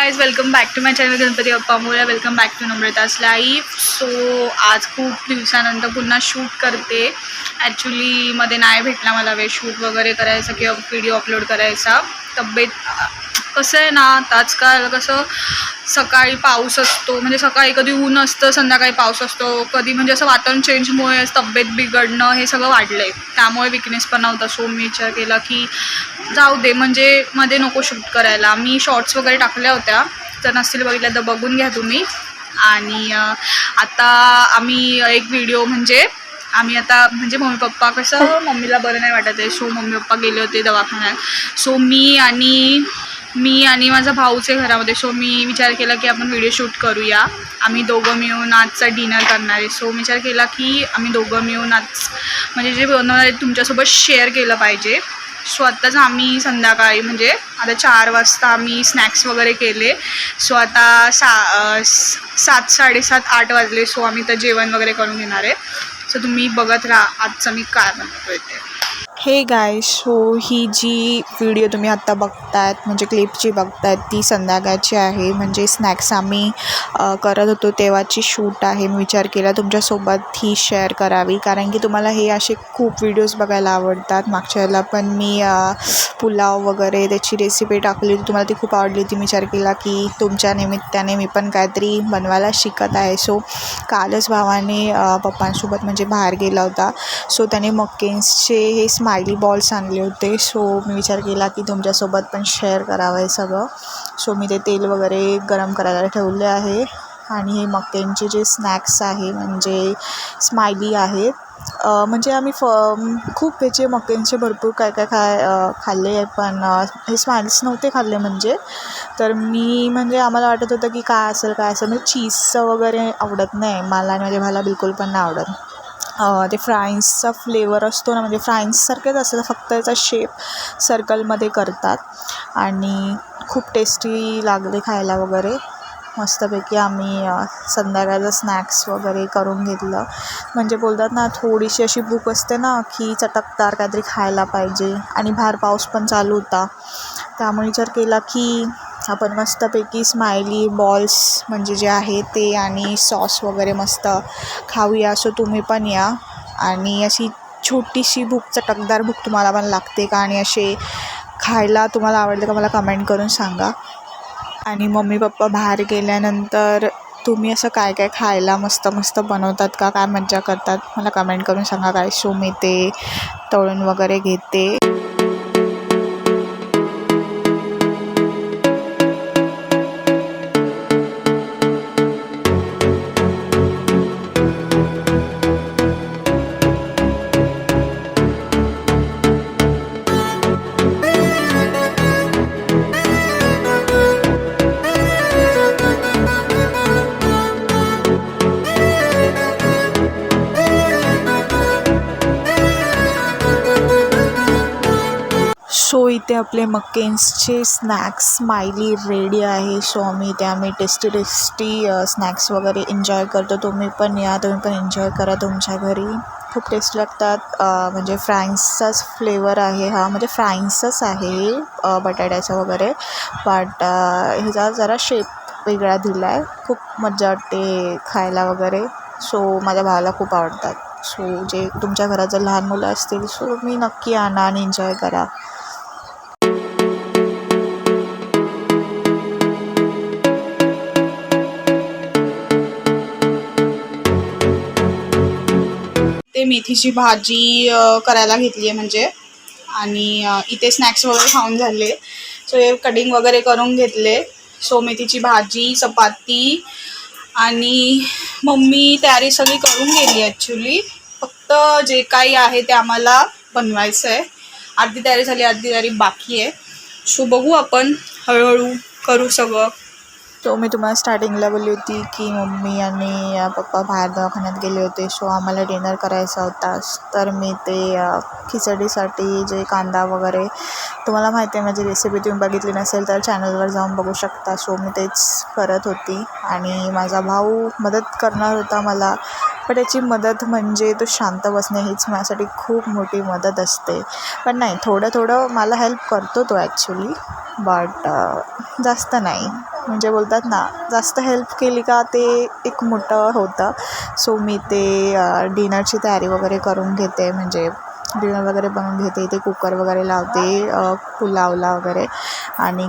Guys welcome back to my channel Ganpati Appa Morya welcome back to Namrata's life so आज खूप दिवसानंतर पुन्हा shoot करते. Actually मध्ये नाही भेटला मला वेळ शूट वगैरे करायचा किंवा व्हिडिओ अपलोड करायचा. तब्येत कसं आहे ना आजकाल कसं सकाळी पाऊस असतो म्हणजे सकाळी कधी ऊन असतं संध्याकाळी पाऊस असतो कधी म्हणजे असं वातावरण चेंजमुळे तब्येत बिघडणं हे सगळं वाढलं आहे त्यामुळे विकनेस पण नव्हता. सो मी विचार केला की जाऊ दे म्हणजे मध्ये नको शूट करायला. मी शॉर्ट्स वगैरे टाकल्या होत्या. तर नसतील बघितल्या तर बघून घ्या तुम्ही. आणि आता आम्ही एक व्हिडिओ म्हणजे आम्ही आता म्हणजे मम्मी पप्पा कसं मम्मीला बरं नाही वाटत आहे. सो मम्मी पप्पा गेले होते दवाखान्यात. सो मी आणि मी आणि माझा भाऊच आहे घरामध्ये सो मी विचार केला की आपण व्हिडिओ शूट करूया. आम्ही दोघं मिळून आजचा डिनर करणार आहे. सो विचार केला की आम्ही दोघं मिळून आज म्हणजे जे बनवणार आहे तुमच्यासोबत शेअर केलं पाहिजे. सो आत्ताच आम्ही संध्याकाळी म्हणजे आता चार वाजता आम्ही स्नॅक्स वगैरे केले. सो आता सा सात साडेसात आठ वाजले. सो आम्ही तर जेवण वगैरे करून घेणार आहे. सो तुम्ही बघत राहा आजचं मी काय बनवतो इथे हे गाय सो ही जी व्हिडिओ तुम्ही आत्ता बघतायत म्हणजे क्लिप जी बघतायत ती संध्याकाळची आहे. म्हणजे स्नॅक्स आम्ही करत होतो तेव्हाची शूट आहे. मी विचार केला तुमच्यासोबत ही शेअर करावी. कारण की तुम्हाला हे असे खूप व्हिडिओज बघायला आवडतात. मागच्या वेळेला पण मी पुलाव वगैरे त्याची रेसिपी टाकली होती. तुम्हाला ती खूप आवडली होती. मी विचार केला की तुमच्या निमित्ताने मी पण काहीतरी बनवायला शिकत आहे. सो कालच भावाने पप्पांसोबत म्हणजे बाहेर गेला होता. सो त्याने मक्केन्सचे हे स्माइली बॉल्स आणले होते. सो मी विचार केला की तुमच्यासोबत पण शेअर करावं हे सगळं. सो मी ते तेल वगैरे गरम करायला ठेवले आहे. आणि हे मक्यांचे जे स्नॅक्स आहे म्हणजे स्माइली आहेत म्हणजे आम्ही फ खूप ह्याचे मक्यांचे भरपूर काय काय खाय खाल्ले आहे. पण हे स्माइल्स नव्हते खाल्ले म्हणजे. तर मी म्हणजे आम्हाला वाटत होतं की काय असेल काय असेल. म्हणजे चीजचं वगैरे आवडत नाही. मला आणि माझ्या भाला बिलकुल पण नाही आवडत. ते फ्राईन्सचा फ्लेवर असतो ना म्हणजे फ्राईन्ससारखेच असतं फक्त याचा शेप सर्कलमध्ये करतात. आणि खूप टेस्टी लागले खायला वगैरे. मस्तपैकी आम्ही संध्याकाळचं स्नॅक्स वगैरे करून घेतलं. म्हणजे बोलतात ना थोडीशी अशी भूक असते ना की चटकदार काहीतरी खायला पाहिजे. आणि बाहेर पाऊस पण चालू होता. त्यामुळे विचार केला की आपण मस्तपैकी स्माइली बॉल्स म्हणजे जे आहे ते आणि सॉस वगैरे मस्त खाऊया. सो तुम्ही पण या. आणि अशी छोटीशी भूक चटकदार भूक तुम्हाला पण लागते का? आणि असे खायला तुम्हाला आवडते का? मला कमेंट करून सांगा. आणि मम्मी पप्पा बाहेर गेल्यानंतर तुम्ही असं काय काय खायला मस्त मस्त बनवतात का? काय मज्जा करतात? मला कमेंट करून सांगा काय? सो मी ते तळून वगैरे घेते. इथे आपले मक्केन्सचे स्नॅक्स स्माइली रेडी आहे. सो आम्ही इथे आम्ही टेस्टी टेस्टी स्नॅक्स वगैरे एन्जॉय करतो. तुम्ही पण या तुम्ही पण एन्जॉय करा तुमच्या घरी. खूप टेस्टी लागतात. म्हणजे फ्राईन्सचाच फ्लेवर आहे हा. म्हणजे फ्राईन्सच आहे बटाट्याचा वगैरे. बट ह्याचा जरा शेप वेगळा दिला आहे खूप मजा वाटते खायला वगैरे. सो माझ्या भावाला खूप आवडतात. सो जे तुमच्या घरात जर लहान मुलं असतील सो मी नक्की आणा आणि एन्जॉय करा. मेथीची भाजी करायला घेतली आहे म्हणजे. आणि इथे स्नॅक्स वगैरे खाऊन झाले. सो हे कटिंग वगैरे करून घेतले. सो मेथीची भाजी चपाती आणि मम्मी तयारी सगळी करून गेली ॲक्च्युली फक्त जे काही आहे ते आम्हाला बनवायचं आहे अर्धी तयारी झाली अर्धी तयारी बाकी आहे. सो बघू आपण हळूहळू करू सगळं. सो मी तुम्हाला स्टार्टिंगला बोलली होती की मम्मी आणि पप्पा बाहेर दवाखान्यात गेले होते. सो आम्हाला डिनर करायचा होता. तर मी ते खिचडीसाठी जे कांदा वगैरे तुम्हाला माहिती आहे माझी रेसिपी तुम्ही बघितली नसेल तर चॅनलवर जाऊन बघू शकता. सो मी तेच करत होती आणि माझा भाऊ मदत करणार होता मला. पण त्याची मदत म्हणजे तो शांत बसणे हीच माझ्यासाठी खूप मोठी मदत असते. पण नाही थोडं थोडं मला हेल्प करतो तो ॲक्च्युली बट जास्त नाही. म्हणजे बोलतात ना जास्त हेल्प केली का? ते एक मोठं होतं. सो मी ते डिनरची तयारी वगैरे करून घेते. म्हणजे डिनर वगैरे बनवून घेते. ते कुकर वगैरे लावते पुलावला वगैरे. आणि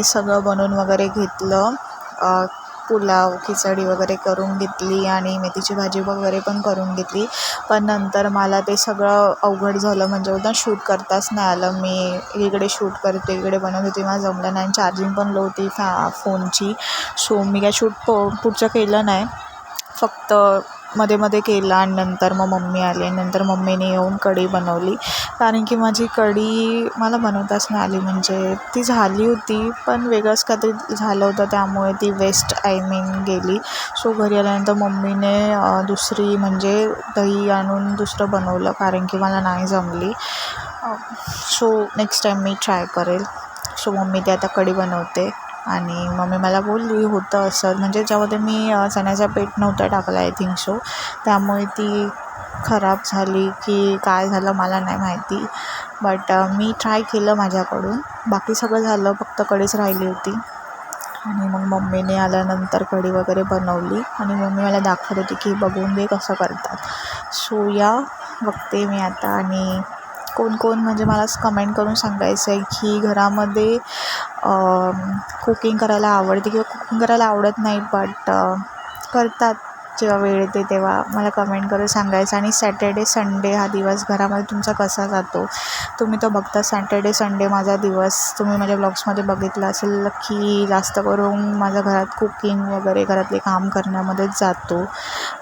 ते सगळं बनवून वगैरे घेतलं. पुलाव खिचडी वगैरे करून घेतली आणि मेथीची भाजी वगैरे पण करून घेतली. पण नंतर मला ते सगळं अवघड झालं. म्हणजे उद्या शूट करताच नाही आलं. मी इकडे शूट करते इकडे बनवत. होती मला जमलं नाही. चार्जिंग पण लो होती फॅ फोनची. सो मी काय शूट प पुढचं केलं नाही. फक्त मध्ये मध्ये केला आणि नंतर मग मम्मी आली आणि नंतर मम्मीने येऊन कढी बनवली. कारण की माझी कढी मला बनवताच नाही आली. म्हणजे ती झाली होती पण वेगळंच काहीतरी झालं होतं. त्यामुळे ती वेस्ट आय मीन गेली. सो घरी आल्यानंतर मम्मीने दुसरी म्हणजे दही आणून दुसरं बनवलं. कारण की मला नाही जमली. सो नेक्स्ट टाईम मी ट्राय करेल. सो मम्मी ते आता कढी बनवते. आणि मम्मी मला बोलली होतं असं. म्हणजे ज्यामध्ये मी चण्याचा पीठ नव्हतं टाकलं आय थिंक सो त्यामुळे ती खराब झाली की काय झालं मला नाही माहिती. बट मी ट्राय केलं माझ्याकडून. बाकी सगळं झालं फक्त कढीच राहिली होती. आणि मग मम्मीने आल्यानंतर कढी वगैरे बनवली. आणि मम्मी मला दाखवत होती की बघून घे कसं करतात. सो या बघते मी आता. आणि कोण कोण म्हणजे मला कमेंट करून सांगायचं आहे की घरामध्ये कुकिंग करायला आवडते किंवा कुकिंग करायला आवडत नाही बट करतात जेव्हा वेळ येते तेव्हा. मला कमेंट करून सांगायचं. आणि सॅटर्डे संडे हा दिवस घरामध्ये तुमचा कसा जातो? तुम्ही तो बघता सॅटर्डे संडे माझा दिवस. तुम्ही माझ्या ब्लॉग्समध्ये बघितलं असेल की जास्त करून माझ्या घरात कुकिंग वगैरे घरातले काम करण्यामध्येच जातो.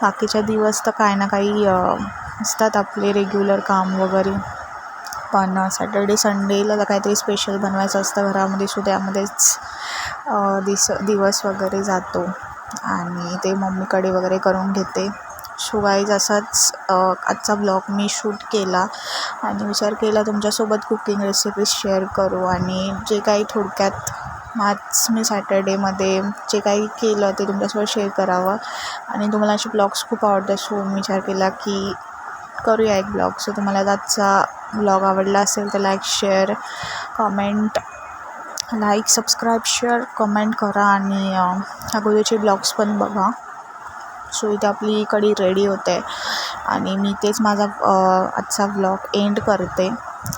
बाकीच्या दिवस तर काही ना काही असतात आपले रेग्युलर काम वगैरे. पण सॅटर्डे संडेला काहीतरी स्पेशल बनवायचं असतं घरामध्ये सो त्यामध्येच दिस दिवस वगैरे जातो. आणि ते मम्मीकडे वगैरे करून घेते. सो गाईज असाच आजचा ब्लॉग मी शूट केला. आणि विचार केला तुमच्यासोबत कुकिंग रेसिपीज शेअर करू. आणि जे काही थोडक्यात आज मी सॅटर्डेमध्ये जे काही केलं ते तुमच्यासोबत शेअर करावं. आणि तुम्हाला असे ब्लॉग्स खूप आवडतात सो मी विचार केला की करूया एक ब्लॉग सो तुम्हाला आजचा ब्लॉग आवडला असेल तर like share comment like subscribe share comment करा आणि अगोदरचे ब्लॉग्स पण बघा. सो इथे आपली कढी रेडी होते. आणि मी तेच माझा आजचा व्लॉग एंड करते.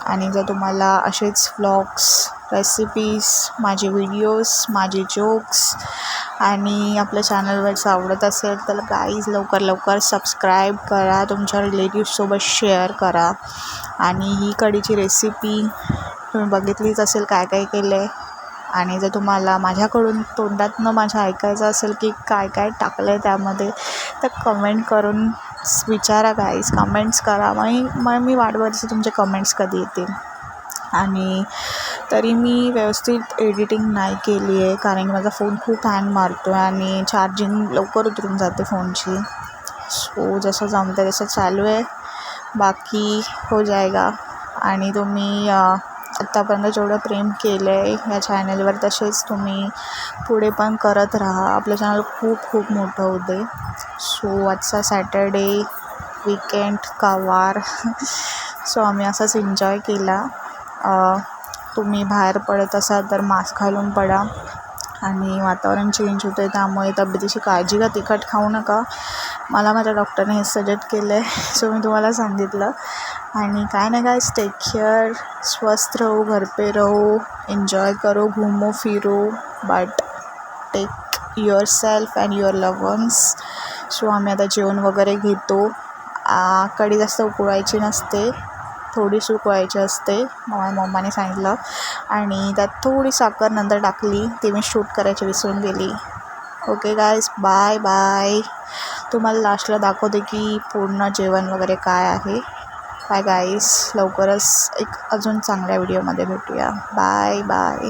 आणि जर तुम्हाला असेच व्लॉग्स रेसिपीज माझे व्हिडिओज माझे जोक्स आणि आपल्या चॅनलवरचं आवडत असेल तर गाईज लवकर लवकर सबस्क्राईब करा तुमच्या रिलेटिव्ससोबत शेअर करा. आणि ही कढीची रेसिपी तुम्ही बघितलीच असेल काय काय केलं आहे आणि जर तुम्हाला माझ्याकडून तोंडातनं माझ्या ऐकायचं असेल की काय काय टाकलं आहे त्यामध्ये तर कमेंट करून विचारा गाईज कमेंट्स करा. मग मग मी वाट बघते तुमचे कमेंट्स कधी येतील. आणि तरी मी व्यवस्थित एडिटिंग नाही केली आहे कारण की माझा फोन खूप हँग मारतो आहे आणि चार्जिंग लवकर उतरून जाते फोनची. सो जसं जमतं तसं चालू आहे. बाकी हो जाएगा आणि तुम्ही आत्तापर्यंत जेवढं प्रेम केलं आहे ह्या चॅनलवर तसेच तुम्ही पुढे पण करत राहा. आपलं चॅनल खूप खूप मोठं होऊ दे सो आजचा सॅटर्डे विकेंड कवार. सो आम्ही असाच एन्जॉय केला. तुम्ही बाहेर पडत असाल तर मास्क घालून पडा. आणि वातावरण चेंज होतं आहे त्यामुळे तब्येतीची काळजी घ्या तिखट खाऊ नका. मला माझ्या डॉक्टरने हे सजेस्ट केलं आहे सो मी तुम्हाला सांगितलं. आणि काय नाही काय टेक केअर स्वस्थ रहो घर पे रहो एन्जॉय करो घुमो फिरो. But take yourself and your loved ones so आम्ही आता जेवण वगैरे घेतो. कडी कढी जास्त उकळायची नसते. थोडी सुकवायची असते माझ्या मम्माने सांगितलं. आणि त्यात थोडी साखर नंतर टाकली ती मी शूट करायची विसरून गेली. ओके गायज बाय बाय तुम्हाला लास्टला दाखवते की पूर्ण जेवण वगैरे काय आहे. बाय गाईस लवकरच एक अजून चांगल्या व्हिडिओमध्ये भेटूया. Bye bye